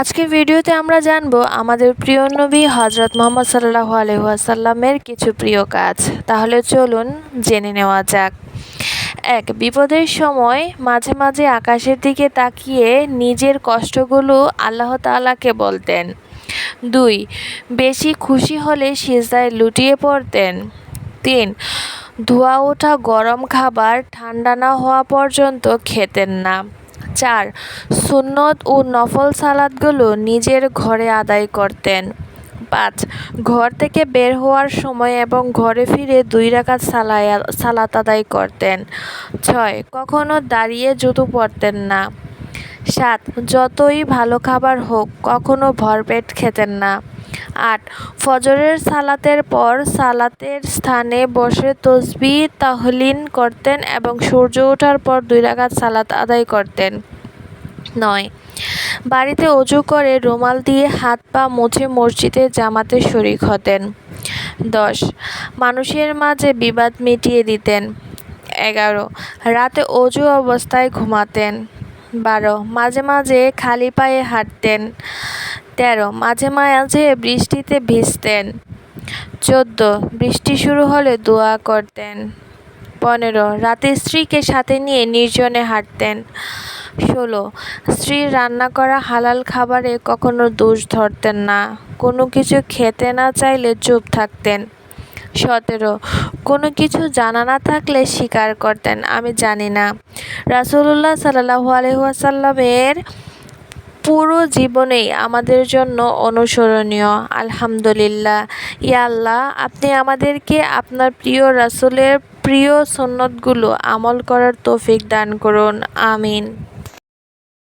আজকে ভিডিওতে আমরা জানব আমাদের প্রিয় নবী হজরত মোহাম্মদ সাল্লাহ আলহাসাল্লামের কিছু প্রিয় কাজ। তাহলে চলুন জেনে নেওয়া যাক। এক, বিপদের সময় মাঝে মাঝে আকাশের দিকে তাকিয়ে নিজের কষ্টগুলো আল্লাহ তাআলাকে বলতেন। দুই, বেশি খুশি হলে সিজদায় লুটিয়ে পড়তেন। তিন, ধোয়া ওঠা গরম খাবার ঠান্ডা না হওয়া পর্যন্ত খেতেন না। চার। সুন্নত ও নফল সালাদগুলো নিজের ঘরে আদায় করতেন। পাঁচ, ঘর থেকে বের হওয়ার সময় এবং ঘরে ফিরে দুই রাকাত সালায়, সালাত আদায় করতেন। ছয়, কখনো দাঁড়িয়ে জুতো পরতেন না। সাত, যতই ভালো খাবার হোক, কখনো ভরপেট খেতেন না। ফজরের সালাতের পর সালাতের স্থানে বসে তসবি তাহলিন করতেন এবং সূর্য ওঠার পর দুই রাকাত সালাত আদায় করতেন। নয়। বাড়িতে অজু করে রুমাল দিয়ে হাত পা মুছে মসজিদে জামাতে শরিক হতেন। দশ। মানুষের মাঝে বিবাদ মিটিয়ে দিতেন। এগারো। রাতে অজু অবস্থায় ঘুমাতেন। বারো। মাঝে মাঝে খালি পায়ে হাঁটতেন। তেরো, মাঝে মাঝে বৃষ্টিতে ভিজতেন। চোদ্দ, বৃষ্টি শুরু হলে দোয়া করতেন। পনেরো, রাতে স্ত্রীকে সাথে নিয়ে নির্জনে হাঁটতেন। ষোলো স্ত্রীর রান্না করা হালাল খাবারে কখনো দোষ ধরতেন না। কোনো কিছু খেতে না চাইলে চুপ থাকতেন। সতেরো, কোনো কিছু জানা না থাকলে স্বীকার করতেন, আমি জানি না। রাসুলুল্লাহ সাল্লাহু আলহাসাল্লামের পুরো জীবনেই আমাদের জন্য অনুসরণীয়। আলহামদুলিল্লাহ। ইয়াল্লাহ আপনি আমাদেরকে আপনার প্রিয় রাসুলের প্রিয় সন্ন্যতগুলো আমল করার তৌফিক দান করুন। আমিন।